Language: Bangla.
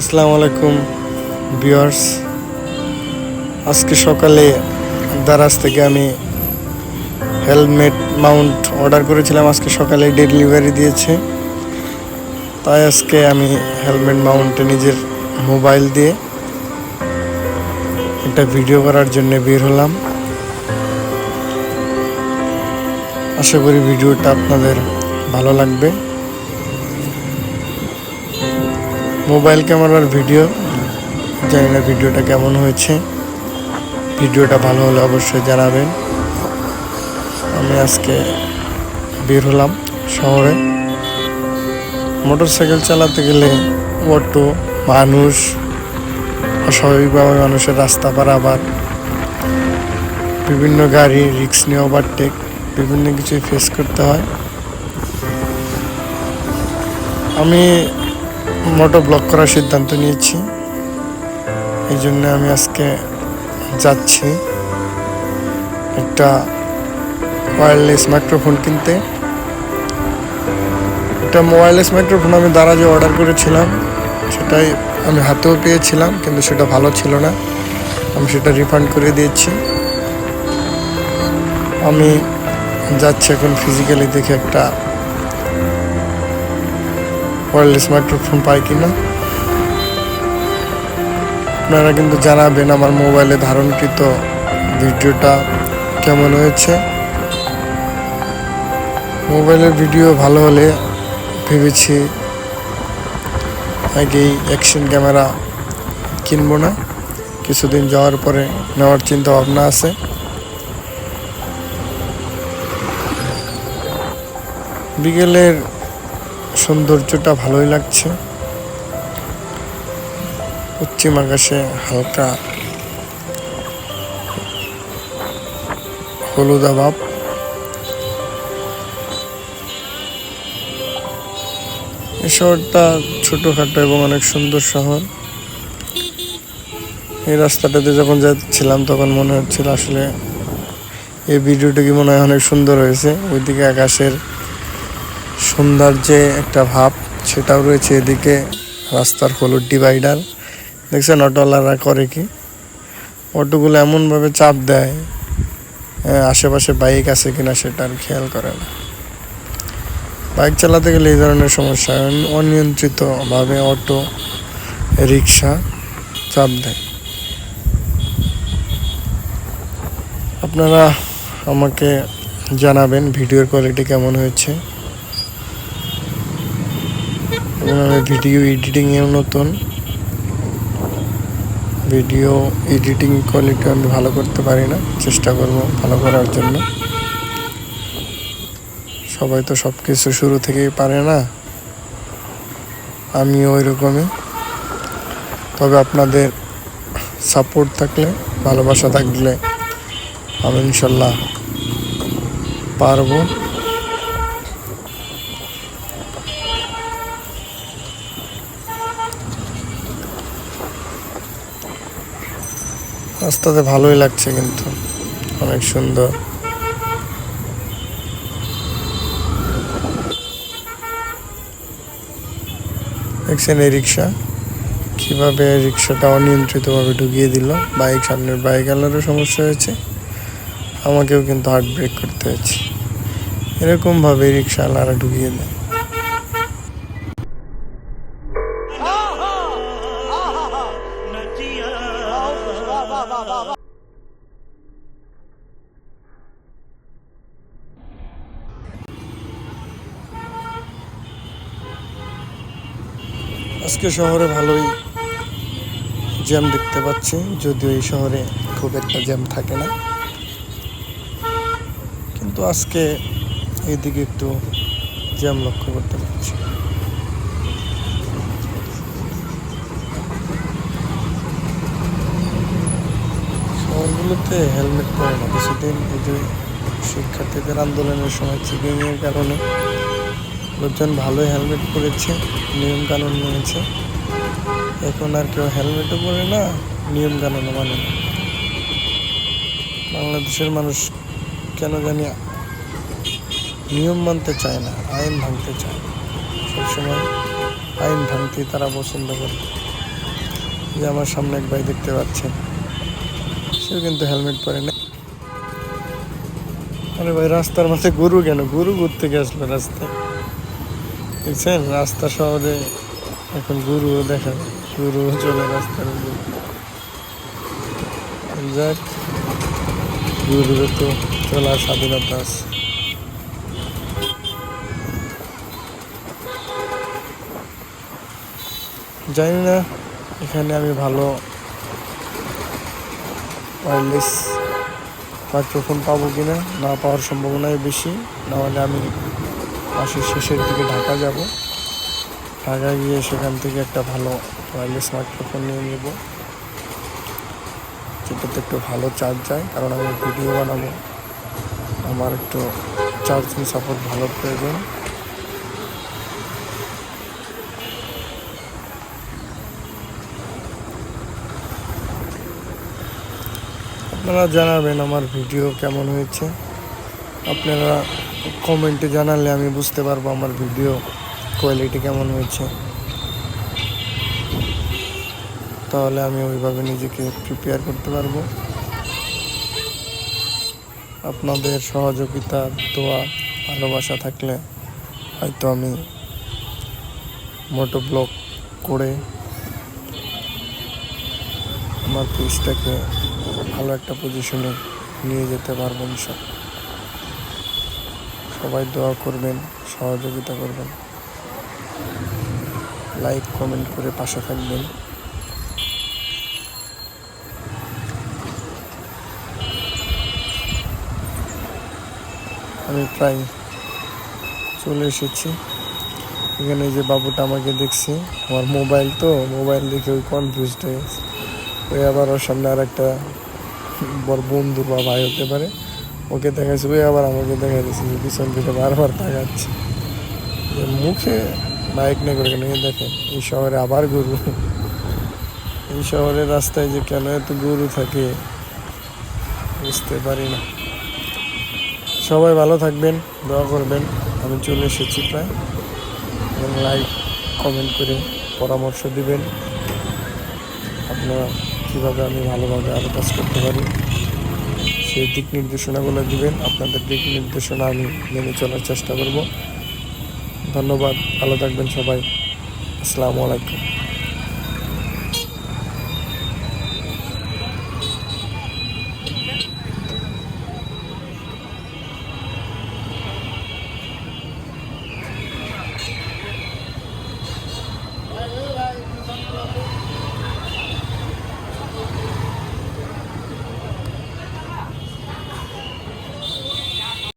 আসসালামু আলাইকুম, ভিউয়ার্স। আজকে সকালে দারাজ থেকে আমি হেলমেট মাউন্ট অর্ডার করেছিলাম। আজকে সকালে ডেলিভারি দিয়েছে। তাই আজকে আমি হেলমেট মাউন্টে নিজের মোবাইল দিয়ে একটা ভিডিও করার জন্য বের হলাম। আশা করি ভিডিওটা আপনাদের ভালো লাগবে। মোবাইল ক্যামেরার ভিডিও। জানি না ভিডিওটা কেমন হয়েছে। ভিডিওটা ভালো হলে অবশ্যই জানাবেন। আমি আজকে বের হলাম শহরে। মোটরসাইকেল চালাতে গেলে অটো, মানুষ অস্বাভাবিকভাবে মানুষের রাস্তা পারাবার বিভিন্ন গাড়ি, রিক্স নিয়ে ওভারটেক বিভিন্ন কিছুই ফেস করতে হয়। আমি মোটো ব্লক করার সিদ্ধান্ত নিয়েছি। এই জন্য আমি আজকে যাচ্ছি একটা ওয়্যারলেস মাইক্রোফোন কিনতে। একটা ওয়্যারলেস মাইক্রোফোন আমি দ্বারা যে অর্ডার করেছিলাম। সেটাই আমি হাতেও পেয়েছিলাম, কিন্তু সেটা ভালো ছিল না। আমি সেটা রিফান্ড করে দিয়েছি। আমি যাচ্ছি এখন ফিজিক্যালি দেখে একটা ওয়্যারলেস মাইক্রোফোন পাই কিনা? আপনারা কিন্তু জানাবেন আমার মোবাইলে ধারণকৃত ভিডিওটা কেমন হয়েছে। মোবাইলের ভিডিও ভালো হলে ভেবেছি আগেই অ্যাকশন ক্যামেরা কিনবো না। কিছুদিন যাওয়ার পরে নেওয়ার চিন্তা ভাবনা আছে। বিকেলের সৌন্দর্যটা ভালোই লাগছে। পশ্চিম আকাশে হালকা হলুদ ভাব এই শহরটা ছোটোখাটো এবং অনেক সুন্দর শহর। এই রাস্তাটাতে যখন যাচ্ছিলাম, তখন মনে হচ্ছিল আসলে এই ভিডিওটা কি মনে হয় অনেক সুন্দর হয়েছে। ওইদিকে আকাশের সন্ধ্যার যে একটা ভাব, সেটাও রয়েছে এদিকে, রাস্তার হলুদ ডিভাইডার দেখছেন অটোওয়ালারা করে কি? অটোগুলো এমনভাবে চাপ দেয় আশেপাশে বাইক আছে কিনা সেটা আর খেয়াল করে না। বাইক চালাতে গেলে এই ধরনের সমস্যা। অনিয়ন্ত্রিতভাবে অটো রিক্সা চাপ দেয়। আপনারা আমাকে জানাবেন, ভিডিওর কোয়ালিটি কেমন হয়েছে। ভিডিও এডিটিংয়েও নতুন। ভিডিও এডিটিং কোয়ালিটি আমি ভালো করতে পারি না, চেষ্টা করব ভালো করার জন্য। সবাই তো সব কিছু শুরু থেকেই পারে না। আমিও ওই রকমই তবে আপনাদের সাপোর্ট থাকলে, ভালোবাসা থাকলে, আমি ইনশাল্লাহ পারব। রাস্তাতে ভালোই লাগছে কিন্তু। অনেক সুন্দর। দেখছেন এই রিক্সা? কীভাবে রিক্সাটা অনিয়ন্ত্রিতভাবে ঢুকিয়ে দিল? বাইক সামনের বাইক আলারও সমস্যা হয়েছে। আমাকেও কিন্তু হার্ট ব্রেক করতে হয়েছে। এরকমভাবে রিক্সা আলারা ঢুকিয়ে দেয়। আজকে শহরে ভালোই জ্যাম দেখতে পাচ্ছি, যদিও এই শহরে খুব একটা জ্যাম থাকে না। কিন্তু আজকে এইদিকে একটু জ্যাম লক্ষ্য করতে পারছি। শহরগুলোতে হেলমেট পরে না, কিছুদিন এই যে শিক্ষার্থীদের আন্দোলনের সময় চেকিংয়ের কারণে লোকজন ভালোই হেলমেট পরেছে, নিয়ম কানুন মেনেছে। এখন আর কেউ হেলমেটও পরে না, নিয়ম কানুনও মানে না। বাংলাদেশের মানুষ কেন জানি নিয়ম মানতে চায় না, আইন ভাঙতে চায়। সবসময় আইন ভাঙতে তারা পছন্দ করে। যে আমার সামনে এক ভাই দেখতে পাচ্ছেন, সেও কিন্তু হেলমেট পরে না। আরে ভাই, রাস্তার মাঝে গরু কেন? গরু ঘুরতে আসলো রাস্তায়? দেখছেন রাস্তা শহরে এখন গরু দেখা। গরু চলে রাস্তার যাক, গরুরে তো চলার স্বাধীনতা আছে জানি না, এখানে আমি ভালো ওয়্যারলেস মাইক্রোফোন পাবো কিনা, না পাওয়ার সম্ভাবনাই বেশি নাহলে আমি মাসের শেষের দিকে ঢাকা যাব। ঢাকা গিয়ে সেখান থেকে একটা ভালো ওয়্যারলেস মাইক্রোফোন নিয়ে নেব। যেটাতে একটু ভালো চার্জ যায়, কারণ আমি ভিডিও বানাবো। আমার একটু চার্জিং সাপোর্ট ভালো প্রয়োজন। আপনারা জানাবেন আমার ভিডিও কেমন হয়েছে। আপনারা কমেন্টে জানালে আমি বুঝতে পারব আমার ভিডিও কোয়ালিটি কেমন হয়েছে। তাহলে আমি ওইভাবে নিজেকে প্রিপেয়ার করতে পারব। আপনাদের সহযোগিতা, দোয়া, ভালোবাসা থাকলে হয়তো আমি মোটো ব্লগ করে আমার পেজটাকে ভালো একটা পজিশনে নিয়ে যেতে পারব ইনশাল্লাহ সবাই দোয়া করবেন, সহযোগিতা করবেন। লাইক কমেন্ট করে পাশে থাকবেন। আমি প্রায় চলে এসেছি। এখানে যে বাবুটা আমাকে দেখছে, আমার মোবাইল তো, মোবাইল দেখে ওই কনফিউজড হয়ে ওই আবার ওর সামনে আর একটা বড় বন্ধু বা ভাই হতে পারে। ওকে দেখাচ্ছে ওই আবার আমাকে দেখা দিচ্ছে যে পিছন ফিরে বারবার তাকাচ্ছে। যে মুখে বাইক নিয়ে করে এই দেখেন, এই শহরে আবার গরু। এই শহরের রাস্তায় যে কেন এত গরু থাকে, বুঝতে পারি না। সবাই ভালো থাকবেন, দোয়া করবেন। আমি চলে এসেছি প্রায়। এবং লাইক কমেন্ট করে পরামর্শ দিবেন। আপনারা কীভাবে আমি ভালোভাবে আরও কাজ করতে পারি? সেই দিক নির্দেশনাগুলো দিবেন, আপনাদের দিক নির্দেশনা আমি মেনে চলার চেষ্টা করব। ধন্যবাদ, ভালো থাকবেন সবাই। আসসালামু আলাইকুম।